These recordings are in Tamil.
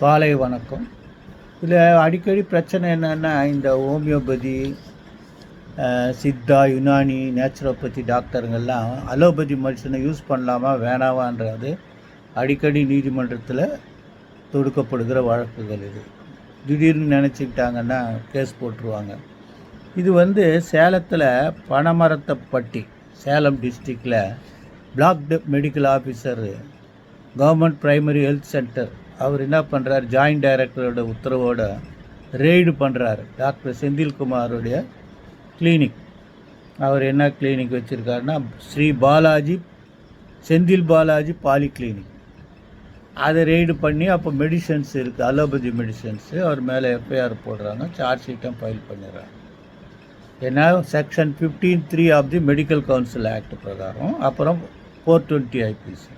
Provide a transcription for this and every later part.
காலை வணக்கம். இதில் அடிக்கடி பிரச்சனை என்னென்னா இந்த ஹோமியோபதி சித்தா யுனானி நேச்சுரோபதி டாக்டருங்கெல்லாம் அலோபதி மெடிசனை யூஸ் பண்ணலாமா வேணாவான்றது அடிக்கடி நீதிமன்றத்தில் தொடுக்கப்படுகிற வழக்குகள் இது. திடீர்னு நினச்சிக்கிட்டாங்கன்னா கேஸ் போட்டுருவாங்க. இது வந்து சேலத்தில் பனமரத்தப்பட்டி சேலம் டிஸ்ட்ரிக்டில் block medical officer government primary health centre. அவர் என்ன பண்ணுறார் ஜாயிண்ட் டைரக்டரோட உத்தரவோட ரெய்டு பண்ணுறாரு டாக்டர் செந்தில்குமாரோடைய கிளினிக். அவர் என்ன கிளினிக் வச்சுருக்காருன்னா ஸ்ரீ பாலாஜி செந்தில் பாலாஜி பாலி கிளினிக் அதை ரெய்டு பண்ணி அப்போ மெடிசன்ஸ் இருக்குது அலோபதி மெடிசன்ஸு. அவர் மேலே எஃப்ஐஆர் போடுறாங்க சார்ஜ் ஷீட்டும் ஃபைல் பண்ணிடுறாங்க. ஏன்னா section fifteen three of the medical council act பிரகாரம் அப்புறம் ஃபோர் டுவெண்ட்டி ஐபிசி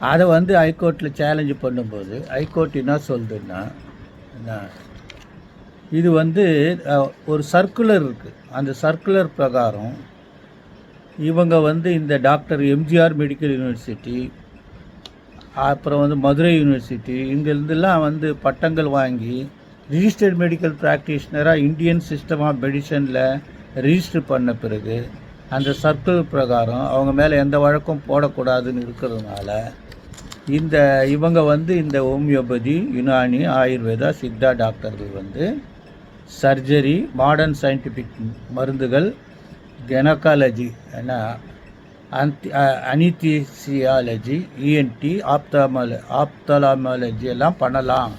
அதை வந்து ஹைகோர்ட்டில் சேலஞ்சு பண்ணும்போது ஹைகோர்ட் என்ன சொல்லுதுன்னா இது வந்து ஒரு சர்க்குலர் இருக்குது அந்த சர்க்குலர் பிரகாரம் இவங்க வந்து இந்த டாக்டர் எம்ஜிஆர் மெடிக்கல் யூனிவர்சிட்டி அப்புறம் வந்து மதுரை யூனிவர்சிட்டி இங்கேருந்துலாம் வந்து பட்டங்கள் வாங்கி ரிஜிஸ்டர்ட் மெடிக்கல் ப்ராக்டிஷனராக இந்தியன் சிஸ்டம் ஆஃப் மெடிசனில் ரிஜிஸ்டர் பண்ண பிறகு அந்த சர்க்கிள் பிரகாரம் அவங்க மேலே எந்த வழக்கம் போடக்கூடாதுன்னு இருக்கிறதுனால இந்த இவங்க வந்து இந்த ஹோமியோபதி யுனானி ஆயுர்வேதா சித்தா டாக்டர்கள் வந்து சர்ஜரி மாடர்ன் சயின்டிஃபிக் மருந்துகள் கெனக்காலஜி ஏன்னா அந்தி அனிதீசியாலஜி இஎன்டி ஆப்தாமால ஆப்தலாமாலஜி எல்லாம் பண்ணலாம்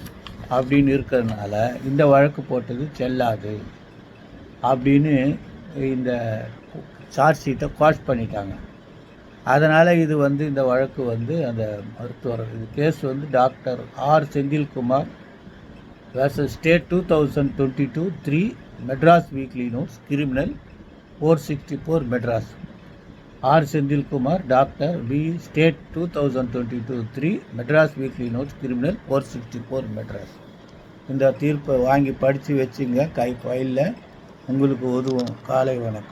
அப்படின்னு இருக்கிறதுனால இந்த வழக்கு போட்டது செல்லாது அப்படின்னு இந்த சார்ஜ் ஷீட்டை குவாஷ் பண்ணிட்டாங்க. அதனால் இது வந்து இந்த வழக்கு வந்து அந்த மருத்துவர் இது கேஸ் வந்து doctor R Senthilkumar versus state two thousand twenty two three Madras weekly notes criminal four sixty four Madras R Senthilkumar doctor B state two thousand twenty two three Madras weekly notes criminal four sixty four Madras இந்த தீர்ப்பை வாங்கி படித்து வச்சுங்க கை ஃபைலில் உங்களுக்கு உதவும். காலை வணக்கம்.